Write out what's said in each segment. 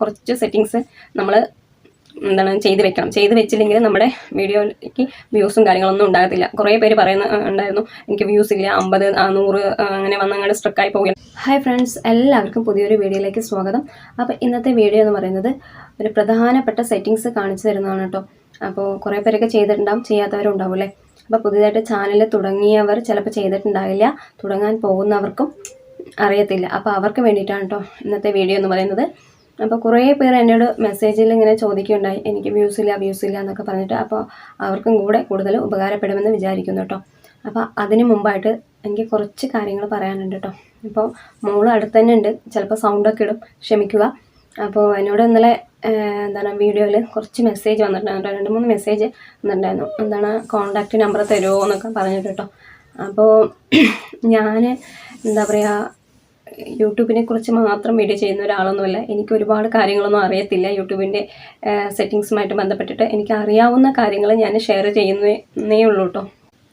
കുറച്ച് സെറ്റിങ്സ് നമ്മൾ എന്താണ് ചെയ്ത് വെക്കണം. ചെയ്ത് വെച്ചില്ലെങ്കിൽ നമ്മുടെ വീഡിയോയ്ക്ക് വ്യൂസും കാര്യങ്ങളൊന്നും ഉണ്ടാകത്തില്ല. കുറേ പേര് പറയുന്ന ഉണ്ടായിരുന്നു. എനിക്ക് വ്യൂസ് ഇല്ല അമ്പത് നൂറ് അങ്ങനെ വന്ന് അങ്ങനെ സ്ട്രക്കായി പോകുക ഹായ് ഫ്രണ്ട്സ് എല്ലാവർക്കും പുതിയൊരു വീഡിയോയിലേക്ക് സ്വാഗതം. അപ്പോൾ ഇന്നത്തെ വീഡിയോ എന്ന് പറയുന്നത് ഒരു പ്രധാനപ്പെട്ട സെറ്റിങ്സ് കാണിച്ചു തരുന്നതാണ് കേട്ടോ. അപ്പോൾ കുറേ പേരൊക്കെ ചെയ്തിട്ടുണ്ടാവും ചെയ്യാത്തവരും ഉണ്ടാവും അല്ലേ? അപ്പോൾ പുതിയതായിട്ട് ചാനൽ തുടങ്ങിയവർ ചിലപ്പോൾ ചെയ്തിട്ടുണ്ടാവില്ല. തുടങ്ങാൻ പോകുന്നവർക്കും അറിയത്തില്ല. അപ്പോൾ അവർക്ക് വേണ്ടിയിട്ടാണ് കേട്ടോ ഇന്നത്തെ വീഡിയോ എന്ന് പറയുന്നത്. അപ്പോൾ കുറേ പേർ എന്നോട് മെസ്സേജിൽ ഇങ്ങനെ ചോദിക്കുകയുണ്ടായി എനിക്ക് വ്യൂസ് ഇല്ല വ്യൂസ് ഇല്ല എന്നൊക്കെ പറഞ്ഞിട്ട് അപ്പോൾ അവർക്കും കൂടെ കൂടുതൽ ഉപകാരപ്പെടുമെന്ന് വിചാരിക്കുന്നു കേട്ടോ അപ്പോൾ അതിന് മുമ്പായിട്ട് എനിക്ക് കുറച്ച് കാര്യങ്ങൾ പറയാനുണ്ട് കേട്ടോ ഇപ്പോൾ മോൾ അടുത്ത് തന്നെ ഉണ്ട്. ചിലപ്പോൾ സൗണ്ടൊക്കെ ഇടും. ക്ഷമിക്കുക. അപ്പോൾ എന്നോട് ഇന്നലെ എന്താണ് വീഡിയോയിൽ കുറച്ച് മെസ്സേജ് വന്നിട്ടുണ്ടായിരുന്നു രണ്ട് മൂന്ന് മെസ്സേജ് വന്നിട്ടുണ്ടായിരുന്നു. എന്താണ് കോണ്ടാക്റ്റ് നമ്പർ തരുമോ എന്നൊക്കെ പറഞ്ഞിട്ട് കേട്ടോ അപ്പോൾ ഞാൻ എന്താ പറയുക യൂട്യൂബിനെ കുറിച്ച് മാത്രം വീഡിയോ ചെയ്യുന്ന ഒരാളൊന്നുമല്ല. എനിക്ക് ഒരുപാട് കാര്യങ്ങളൊന്നും അറിയത്തില്ല. യൂട്യൂബിന്റെ സെറ്റിങ്സുമായിട്ട് ബന്ധപ്പെട്ടിട്ട് എനിക്ക് അറിയാവുന്ന കാര്യങ്ങൾ ഞാൻ ഷെയർ ചെയ്യുന്നേ ഉള്ളൂ കേട്ടോ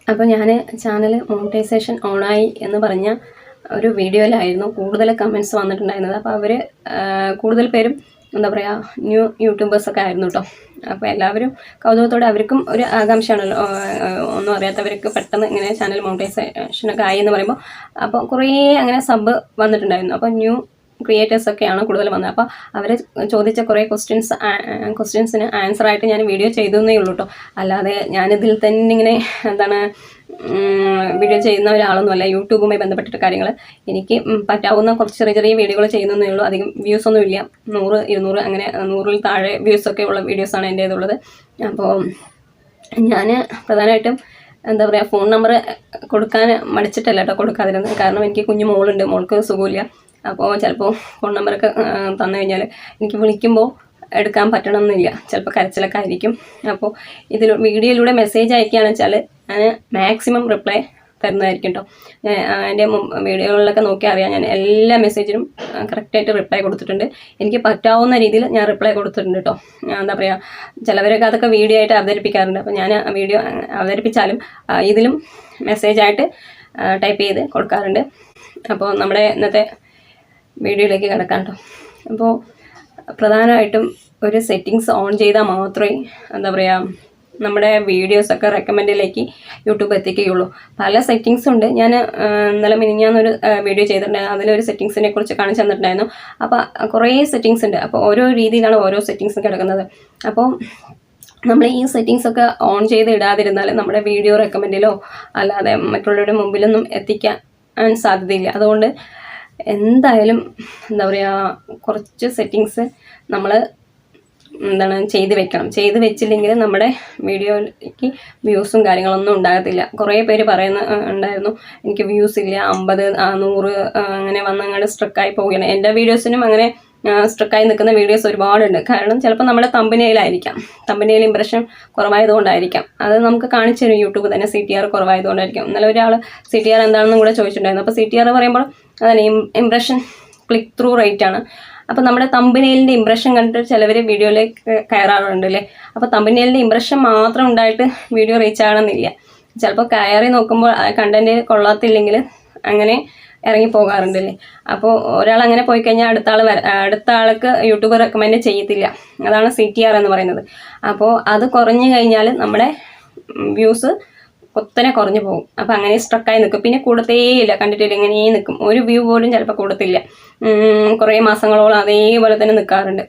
അപ്പോൾ ഞാൻ ചാനൽ മോണിറ്റൈസേഷൻ ഓണായി എന്ന് പറഞ്ഞ ഒരു വീഡിയോയിലായിരുന്നു കൂടുതൽ കമന്റ്സ് വന്നിട്ടുണ്ടായിരുന്നത്. അപ്പോൾ അവർ കൂടുതൽ പേരും എന്താ പറയുക ന്യൂ യൂട്യൂബേഴ്സൊക്കെ ആയിരുന്നു കേട്ടോ അപ്പോൾ എല്ലാവരും കൗതുകത്തോടെ അവർക്കും ഒരു ആകാംക്ഷയാണല്ലോ. ഒന്നും അറിയാത്തവർക്ക് പെട്ടെന്ന് ഇങ്ങനെ ചാനൽ മോണിറ്റൈസേഷനൊക്കെ ആയി എന്ന് പറയുമ്പോൾ അപ്പോൾ കുറേ അങ്ങനെ സബ് വന്നിട്ടുണ്ടായിരുന്നു. അപ്പോൾ ന്യൂ ക്രിയേറ്റേഴ്സ് ഒക്കെയാണ് കൂടുതൽ വന്നത്. അപ്പോൾ അവർ ചോദിച്ച കുറേ ക്വസ്റ്റ്യൻസ് ക്വസ്റ്റ്യൻസിന് ആൻസർ ആയിട്ട് ഞാൻ വീഡിയോ ചെയ്തേ ഉള്ളൂ കേട്ടോ അല്ലാതെ ഞാനിതിൽ തന്നെ ഇങ്ങനെ എന്താണ് വീഡിയോ ചെയ്യുന്ന ഒരാളൊന്നുമല്ല. യൂട്യൂബുമായി ബന്ധപ്പെട്ടിട്ട് കാര്യങ്ങൾ എനിക്ക് പറ്റാവുന്ന കുറച്ച് ചെറിയ ചെറിയ വീഡിയോകൾ ചെയ്യുന്നതേ ഉള്ളൂ. അധികം വ്യൂസ് ഒന്നും ഇല്ല. നൂറ് ഇരുന്നൂറ് അങ്ങനെ നൂറിൽ താഴെ വ്യൂസ് ഒക്കെ ഉള്ള വീഡിയോസാണ് എന്റേതുള്ളത് അപ്പോൾ ഞാൻ പ്രധാനമായിട്ടും എന്താ പറയുക ഫോൺ നമ്പർ കൊടുക്കാൻ മടിച്ചിട്ടല്ല കേട്ടോ കൊടുക്കാതിരുന്നത്. കാരണം എനിക്ക് കുഞ്ഞു മോളുണ്ട്. മോൾക്ക് സുഖമില്ല. അപ്പോൾ ചിലപ്പോൾ ഫോൺ നമ്പറൊക്കെ തന്നു കഴിഞ്ഞാൽ എനിക്ക് വിളിക്കുമ്പോൾ എടുക്കാൻ പറ്റണമെന്നില്ല ചിലപ്പോൾ കരച്ചിലൊക്കെ ആയിരിക്കും. അപ്പോൾ ഇതിൽ വീഡിയോയിലൂടെ മെസ്സേജ് അയക്കുകയാണെന്ന് വെച്ചാൽ ഞാൻ മാക്സിമം റിപ്ലൈ തരുന്നതായിരിക്കും കേട്ടോ എന്റെ വീഡിയോകളിലൊക്കെ നോക്കി അറിയാം ഞാൻ എല്ലാ മെസ്സേജിനും കറക്റ്റായിട്ട് റിപ്ലൈ കൊടുത്തിട്ടുണ്ട്. എനിക്ക് പറ്റാവുന്ന രീതിയിൽ ഞാൻ റിപ്ലൈ കൊടുത്തിട്ടുണ്ട് കേട്ടോ എന്താ പറയുക ചിലവരൊക്കെ അതൊക്കെ വീഡിയോ ആയിട്ട് അവതരിപ്പിക്കാറുണ്ട്. അപ്പോൾ ഞാൻ വീഡിയോ അവതരിപ്പിച്ചാലും ഇതിലും മെസ്സേജായിട്ട് ടൈപ്പ് ചെയ്ത് കൊടുക്കാറുണ്ട്. അപ്പോൾ നമ്മുടെ ഇന്നത്തെ വീഡിയോയിലേക്ക് കിടക്കാം കേട്ടോ അപ്പോൾ പ്രധാനമായിട്ടും ഒരു സെറ്റിങ്സ് ഓൺ ചെയ്താൽ മാത്രമേ എന്താ പറയുക നമ്മുടെ വീഡിയോസൊക്കെ റെക്കമെൻഡിലേക്ക് യൂട്യൂബ് എത്തിക്കുകയുള്ളൂ. പല സെറ്റിങ്സ് ഉണ്ട്. ഞാൻ ഇന്നലെ മിനിഞ്ഞാന്നൊരു വീഡിയോ ചെയ്തിട്ടുണ്ടായിരുന്നു അതിലൊരു സെറ്റിങ്സിനെ കുറിച്ച് കാണിച്ചു തന്നിട്ടുണ്ടായിരുന്നു. അപ്പോൾ കുറേ സെറ്റിങ്സ് ഉണ്ട്. അപ്പോൾ ഓരോ രീതിയിലാണ് ഓരോ സെറ്റിങ്സും കിടക്കുന്നത്. അപ്പോൾ നമ്മൾ ഈ സെറ്റിങ്സ് ഒക്കെ ഓൺ ചെയ്ത് ഇടാതിരുന്നാൽ നമ്മുടെ വീഡിയോ റെക്കമെൻഡിലോ അല്ലാതെ മറ്റുള്ളവരുടെ മുമ്പിലൊന്നും എത്തിക്കാൻ സാധ്യതയില്ല. അതുകൊണ്ട് എന്തായാലും എന്താ പറയുക കുറച്ച് സെറ്റിങ്സ് നമ്മൾ എന്താണ് ചെയ്ത് വെക്കണം. ചെയ്ത് വെച്ചില്ലെങ്കിൽ നമ്മുടെ വീഡിയോയ്ക്ക് വ്യൂസും കാര്യങ്ങളൊന്നും ഉണ്ടാകത്തില്ല. കുറേ പേര് പറയുന്ന ഉണ്ടായിരുന്നു എനിക്ക് വ്യൂസ് ഇല്ല അമ്പത് നൂറ് അങ്ങനെ വന്ന് അങ്ങോട്ട് സ്ട്രക്കായി പോവുകയാണ്. എന്റെ വീഡിയോസിനും അങ്ങനെ സ്ട്രക്കായി നിൽക്കുന്ന വീഡിയോസ് ഒരുപാടുണ്ട്. കാരണം ചിലപ്പോൾ നമ്മുടെ തമ്പനയിലായിരിക്കാം തമ്പനയിൽ ഇമ്പ്രഷൻ കുറവായതുകൊണ്ടായിരിക്കാം. അത് നമുക്ക് കാണിച്ചു തരും യൂട്യൂബ് തന്നെ സി ടി ആർ കുറവായതുകൊണ്ടായിരിക്കും. ഇന്നലെ ഒരാൾ സി ടി ആർ എന്താണെന്നും കൂടെ ചോദിച്ചിട്ടുണ്ടായിരുന്നു. അപ്പോൾ സി ടി ആർ പറയുമ്പോൾ അതന്നെ ഇംപ്രഷൻ ക്ലിക്ക് ത്രൂ റേറ്റ് ആണ്. അപ്പോൾ നമ്മുടെ തമ്പനയിലിന്റെ ഇംപ്രഷൻ കണ്ടിട്ട് ചിലവർ വീഡിയോയിലേക്ക് കയറാറുണ്ട് അല്ലേ അപ്പോൾ തമ്പനയിലിന്റെ ഇംപ്രഷൻ മാത്രം ഉണ്ടായിട്ട് വീഡിയോ റീച്ച് ആകണമെന്നില്ല. ചിലപ്പോൾ കയറി നോക്കുമ്പോൾ കണ്ടന്റ് കൊള്ളാത്തില്ലെങ്കിൽ അങ്ങനെ ഇറങ്ങി പോകാറുണ്ട് അല്ലേ അപ്പോൾ ഒരാൾ അങ്ങനെ പോയി കഴിഞ്ഞാൽ അടുത്ത ആൾ അടുത്ത ആൾക്ക് യൂട്യൂബ് റെക്കമെൻഡ് ചെയ്യത്തില്ല. അതാണ് സി ടി ആർ എന്ന് പറയുന്നത്. അപ്പോൾ അത് കുറഞ്ഞു കഴിഞ്ഞാൽ നമ്മുടെ വ്യൂസ് കുത്തനെ കുറഞ്ഞു പോകും. അപ്പോൾ അങ്ങനെ സ്ട്രക്കായി നിൽക്കും പിന്നെ കൂടത്തേയില്ല. കണ്ടിട്ടില്ല? ഇങ്ങനെ നിൽക്കും ഒരു വ്യൂ പോലും ചിലപ്പോൾ കൂടത്തില്ല. കുറേ മാസങ്ങളോളം അതേപോലെ തന്നെ നിൽക്കാറുണ്ട്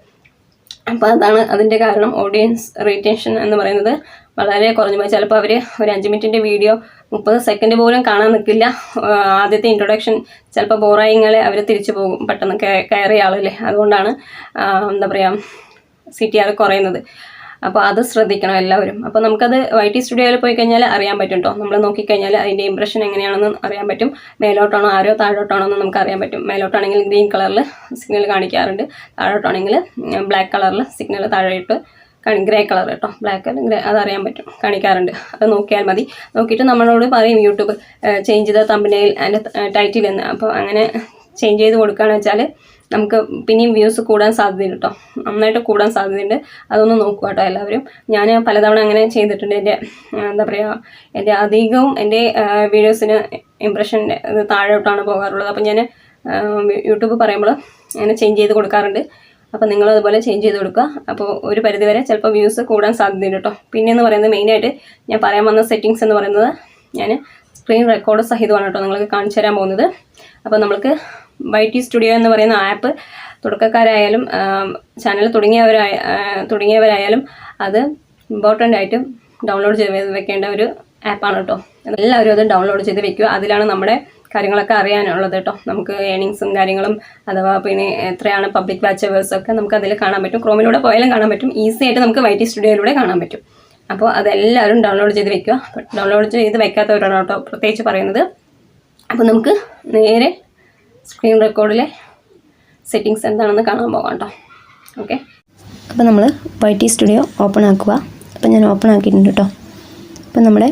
അപ്പോൾ അതാണ് അതിന്റെ കാരണം ഓഡിയൻസ് റീറ്റൻഷൻ എന്ന് പറയുന്നത്. വളരെ കുറഞ്ഞു പോയി. ചിലപ്പോൾ അവർ ഒരു അഞ്ച് മിനിറ്റിന്റെ വീഡിയോ മുപ്പത് സെക്കൻഡ് പോലും കാണാൻ നിൽക്കില്ല ആദ്യത്തെ ഇൻട്രൊഡക്ഷൻ ചിലപ്പോൾ ബോറായിങ്ങളെ അവർ തിരിച്ചു പോകും. പെട്ടെന്ന് കയ- കയറിയ ആളല്ലേ. അതുകൊണ്ടാണ് എന്താ പറയുക സി ടി ആർ കുറയുന്നത്. അപ്പോൾ അത് ശ്രദ്ധിക്കണം എല്ലാവരും. അപ്പോൾ നമുക്കത് വൈ ടി സ്റ്റുഡിയോയിൽ പോയി കഴിഞ്ഞാൽ അറിയാൻ പറ്റും കേട്ടോ നമ്മൾ നോക്കിക്കഴിഞ്ഞാൽ അതിന്റെ ഇംപ്രഷൻ എങ്ങനെയാണെന്ന് അറിയാൻ പറ്റും. മേലോട്ടാണോ ആരോ താഴോട്ടാണോ എന്ന് നമുക്ക് അറിയാൻ പറ്റും. മേലോട്ടാണെങ്കിൽ ഗ്രീൻ കളറിൽ സിഗ്നൽ കാണിക്കാറുണ്ട്. താഴോട്ടാണെങ്കിൽ ബ്ലാക്ക് കളറിൽ സിഗ്നൽ താഴെയിട്ട് കാണി ഗ്രേ കളർ കേട്ടോ ബ്ലാക്ക് ഗ്രേ അതറിയാൻ പറ്റും. കാണിക്കാറുണ്ട്. അത് നോക്കിയാൽ മതി. നോക്കിയിട്ട് നമ്മളോട് പറയും യൂട്യൂബ് ചേഞ്ച് ചെയ്ത തമ്പനയിൽ അതിന്റെ ടൈറ്റിൽ എന്ന്. അപ്പോൾ അങ്ങനെ ചേഞ്ച് ചെയ്ത് കൊടുക്കുകയാണെന്ന് വെച്ചാൽ നമുക്ക് പിന്നെയും വ്യൂസ് കൂടാൻ സാധ്യതയുണ്ട് കേട്ടോ നന്നായിട്ട് കൂടാൻ സാധ്യതയുണ്ട്. അതൊന്ന് നോക്കുക കേട്ടോ എല്ലാവരും. ഞാൻ പലതവണ അങ്ങനെ ചെയ്തിട്ടുണ്ട്. എന്റെ എന്താ പറയുക എന്റെ അധികവും എന്റെ വീഡിയോസിന് ഇമ്പ്രഷൻ താഴോട്ടാണ് പോകാറുള്ളത്. അപ്പം ഞാൻ യൂട്യൂബ് പറയുമ്പോൾ അങ്ങനെ ചേഞ്ച് ചെയ്ത് കൊടുക്കാറുണ്ട്. അപ്പോൾ നിങ്ങൾ അതുപോലെ ചേഞ്ച് ചെയ്ത് കൊടുക്കുക. അപ്പോൾ ഒരു പരിധിവരെ ചിലപ്പോൾ വ്യൂസ് കൂടാൻ സാധ്യതയുണ്ട് കേട്ടോ പിന്നെ എന്ന് പറയുന്നത് മെയിനായിട്ട് ഞാൻ പറയാൻ വന്ന സെറ്റിങ്സ് എന്ന് പറയുന്നത് ഞാൻ സ്ക്രീൻ റെക്കോർഡ് സഹിതമാണ് കേട്ടോ നിങ്ങൾക്ക് കാണിച്ചു തരാൻ പോകുന്നത്. അപ്പോൾ നമ്മൾക്ക് വൈ ടി സ്റ്റുഡിയോ എന്ന് പറയുന്ന ആപ്പ് തുടക്കക്കാരായാലും ചാനൽ തുടങ്ങിയവരായ തുടങ്ങിയവരായാലും അത് ഇമ്പോർട്ടന്റ് ആയിട്ട് ഡൗൺലോഡ് ചെയ്ത് വെക്കേണ്ട ഒരു ആപ്പാണ് കേട്ടോ എല്ലാവരും അത് ഡൗൺലോഡ് ചെയ്ത് വെക്കുക. അതിലാണ് നമ്മുടെ കാര്യങ്ങളൊക്കെ അറിയാനുള്ളത് കേട്ടോ നമുക്ക് ഏണിങ്സും കാര്യങ്ങളും അഥവാ പിന്നെ എത്രയാണ് പബ്ലിക് വാച്ചവേഴ്സ് ഒക്കെ നമുക്ക് അതിൽ കാണാൻ പറ്റും. ക്രോമിലൂടെ പോയാലും കാണാൻ പറ്റും. ഈസി ആയിട്ട് നമുക്ക് വൈ ടി സ്റ്റുഡിയോയിലൂടെ കാണാൻ പറ്റും. അപ്പോൾ അതെല്ലാവരും ഡൗൺലോഡ് ചെയ്ത് വെക്കുക. ഡൗൺലോഡ് ചെയ്ത് വെക്കാത്തവരാണ് കേട്ടോ പ്രത്യേകിച്ച് പറയുന്നത്. അപ്പോൾ നമുക്ക് നേരെ സ്ക്രീൻ റെക്കോർഡിലെ സെറ്റിങ്സ് എന്താണെന്ന് കാണാൻ പോകാം കേട്ടോ. ഓക്കെ? അപ്പോൾ നമ്മൾ വൈ ടി സ്റ്റുഡിയോ ഓപ്പൺ ആക്കുക. അപ്പോൾ ഞാൻ ഓപ്പൺ ആക്കിയിട്ടുണ്ട് കേട്ടോ. അപ്പോൾ നമ്മുടെ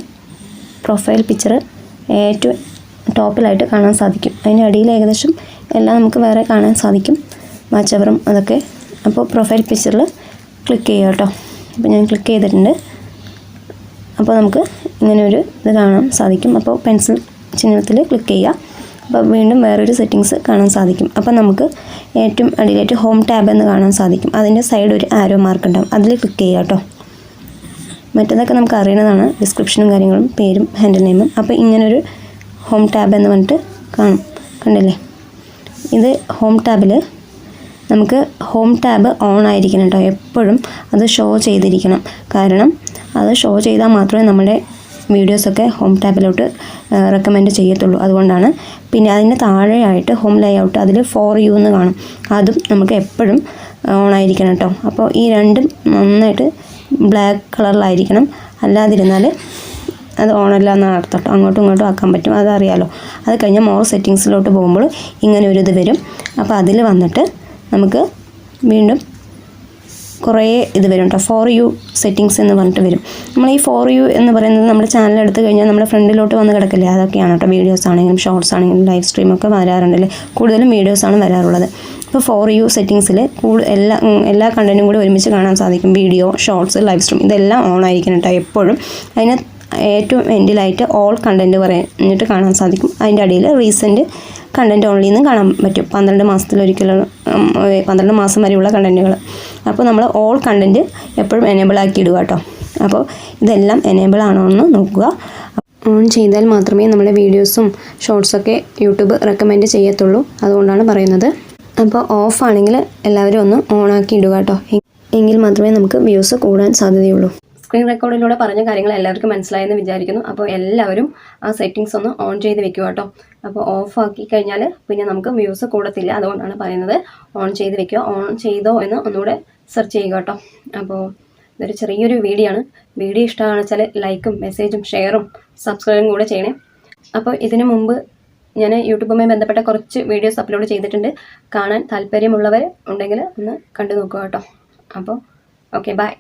പ്രൊഫൈൽ പിക്ചർ ഏറ്റവും ടോപ്പിലായിട്ട് കാണാൻ സാധിക്കും. അതിന്റെ അടിയിൽ ഏകദേശം എല്ലാം നമുക്ക് വേറെ കാണാൻ സാധിക്കും. വാച്ചവറും അതൊക്കെ. അപ്പോൾ പ്രൊഫൈൽ പിക്ചറിൽ ക്ലിക്ക് ചെയ്യുക കേട്ടോ. അപ്പോൾ ഞാൻ ക്ലിക്ക് ചെയ്തിട്ടുണ്ട്. അപ്പോൾ നമുക്ക് ഇങ്ങനെ ഒരു ഇത് കാണാൻ സാധിക്കും. അപ്പോൾ പെൻസിൽ ചിഹ്നത്തിൽ ക്ലിക്ക് ചെയ്യുക. അപ്പോൾ വീണ്ടും വേറൊരു സെറ്റിങ്സ് കാണാൻ സാധിക്കും. അപ്പോൾ നമുക്ക് ഏറ്റവും അടിയിലായിട്ട് ഹോം ടാബ് എന്ന് കാണാൻ സാധിക്കും. അതിന്റെ സൈഡ് ഒരു ആരോ മാർക്ക് ഉണ്ടാവും. അതിൽ ക്ലിക്ക് ചെയ്യുക കേട്ടോ. മറ്റേതൊക്കെ നമുക്ക് അറിയണതാണ് ഡിസ്ക്രിപ്ഷനും കാര്യങ്ങളും പേരും ഹാൻഡിൽ നെയിമും അപ്പോൾ ഇങ്ങനൊരു ഹോം ടാബ് എന്ന് പറഞ്ഞിട്ട് കാണും. കണ്ടില്ലേ? ഇത് ഹോം ടാബിൽ നമുക്ക് ഹോം ടാബ് ഓൺ ആയിരിക്കണം കേട്ടോ. എപ്പോഴും അത് ഷോ ചെയ്തിരിക്കണം. കാരണം അത് ഷോ ചെയ്താൽ മാത്രമേ നമ്മുടെ വീഡിയോസൊക്കെ ഹോം ടാബിലോട്ട് റെക്കമെൻഡ് ചെയ്യത്തുള്ളൂ. അതുകൊണ്ടാണ് പിന്നെ അതിന് താഴെയായിട്ട് ഹോം ലേഔട്ട് അതിൽ ഫോർ യു എന്ന് കാണും. അതും നമുക്ക് എപ്പോഴും ഓൺ ആയിരിക്കണം കേട്ടോ അപ്പോൾ ഈ രണ്ടും നന്നായിട്ട് ബ്ലാക്ക് കളറിലായിരിക്കണം അല്ലാതിരുന്നാൽ അത് ഓണല്ല എന്നാണ് അർത്ഥം അങ്ങോട്ടും ഇങ്ങോട്ടും ആക്കാൻ പറ്റും. അതറിയാലോ. അത് കഴിഞ്ഞാൽ മോർ സെറ്റിങ്സിലോട്ട് പോകുമ്പോൾ ഇങ്ങനെ ഒരു ഇത് വരും. അപ്പോൾ അതിൽ വന്നിട്ട് നമുക്ക് വീണ്ടും കുറേ ഇത് വരും കേട്ടോ ഫോർ യു സെറ്റിങ്സ് എന്ന് പറഞ്ഞിട്ട് വരും. നമ്മൾ ഈ ഫോർ യു എന്ന് പറയുന്നത് നമ്മുടെ ചാനൽ എടുത്തു കഴിഞ്ഞാൽ നമ്മുടെ ഫ്രണ്ടിലോട്ട് വന്ന് കിടക്കില്ലേ? അതൊക്കെയാണ് കേട്ടോ വീഡിയോസ് ആണെങ്കിലും ഷോർട്സ് ആണെങ്കിലും ലൈവ് സ്ട്രീം ഒക്കെ വരാറുണ്ടല്ലേ? കൂടുതലും വീഡിയോസാണ് വരാറുള്ളത്. അപ്പോൾ ഫോർ യു സെറ്റിങ്സിൽ കൂടുതൽ എല്ലാ എല്ലാ കണ്ടന്റും കൂടി ഒരുമിച്ച് കാണാൻ സാധിക്കും. വീഡിയോ ഷോർട്സ് ലൈവ് സ്ട്രീം ഇതെല്ലാം ഓൺ ആയിരിക്കണം കേട്ടോ എപ്പോഴും. അതിന് ഏറ്റവും എൻഡിലായിട്ട് ഓൾ കണ്ടന്റ് പറഞ്ഞിട്ട് കാണാൻ സാധിക്കും. അതിന്റെ അടിയിൽ റീസെന്റ് കണ്ടന്റ് ഓൺലി നിന്നും കാണാൻ പറ്റും. പന്ത്രണ്ട് മാസത്തിലൊരിക്കലും പന്ത്രണ്ട് മാസം വരെയുള്ള കണ്ടന്റുകൾ അപ്പോൾ നമ്മൾ ഓൾ കണ്ടന്റ് എപ്പോഴും എനേബിൾ ആക്കി ഇടുക കേട്ടോ. അപ്പോൾ ഇതെല്ലാം എനേബിൾ ആണോ എന്ന് നോക്കുക. ഓൺ ചെയ്താൽ മാത്രമേ നമ്മുടെ വീഡിയോസും ഷോർട്സൊക്കെ യൂട്യൂബ് റെക്കമെൻഡ് ചെയ്യത്തുള്ളൂ. അതുകൊണ്ടാണ് പറയുന്നത്. അപ്പോൾ ഓഫ് ആണെങ്കിൽ എല്ലാവരും ഒന്ന് ഓണാക്കി ഇടുക കേട്ടോ. എങ്കിൽ മാത്രമേ നമുക്ക് വ്യൂസ് കൂടാൻ സാധ്യതയുള്ളൂ. സ്ക്രീൻ റെക്കോർഡിലൂടെ പറഞ്ഞ കാര്യങ്ങൾ എല്ലാവർക്കും മനസ്സിലായെന്ന് വിചാരിക്കുന്നു. അപ്പോൾ എല്ലാവരും ആ സെറ്റിങ്സ് ഒന്ന് ഓൺ ചെയ്ത് വെക്കുക കേട്ടോ. അപ്പോൾ ഓഫ് ആക്കി കഴിഞ്ഞാൽ പിന്നെ നമുക്ക് വ്യൂസ് കൂടത്തില്ല. അതുകൊണ്ടാണ് പറയുന്നത് ഓൺ ചെയ്ത് വെക്കുക. ഓൺ ചെയ്തോ എന്ന് ഒന്നുകൂടെ സെർച്ച് ചെയ്യുക കേട്ടോ. അപ്പോൾ ഇതൊരു ചെറിയൊരു വീഡിയോ ആണ്. വീഡിയോ ഇഷ്ടമാണെന്ന് വെച്ചാൽ ലൈക്കും മെസ്സേജും ഷെയറും സബ്സ്ക്രൈബും കൂടെ ചെയ്യണേ. അപ്പോൾ ഇതിനു മുമ്പ് ഞാൻ യൂട്യൂബുമായി ബന്ധപ്പെട്ട കുറച്ച് വീഡിയോസ് അപ്ലോഡ് ചെയ്തിട്ടുണ്ട്. കാണാൻ താല്പര്യമുള്ളവർ ഉണ്ടെങ്കിൽ ഒന്ന് കണ്ടു നോക്കുക കേട്ടോ. അപ്പോൾ ഓക്കെ ബൈ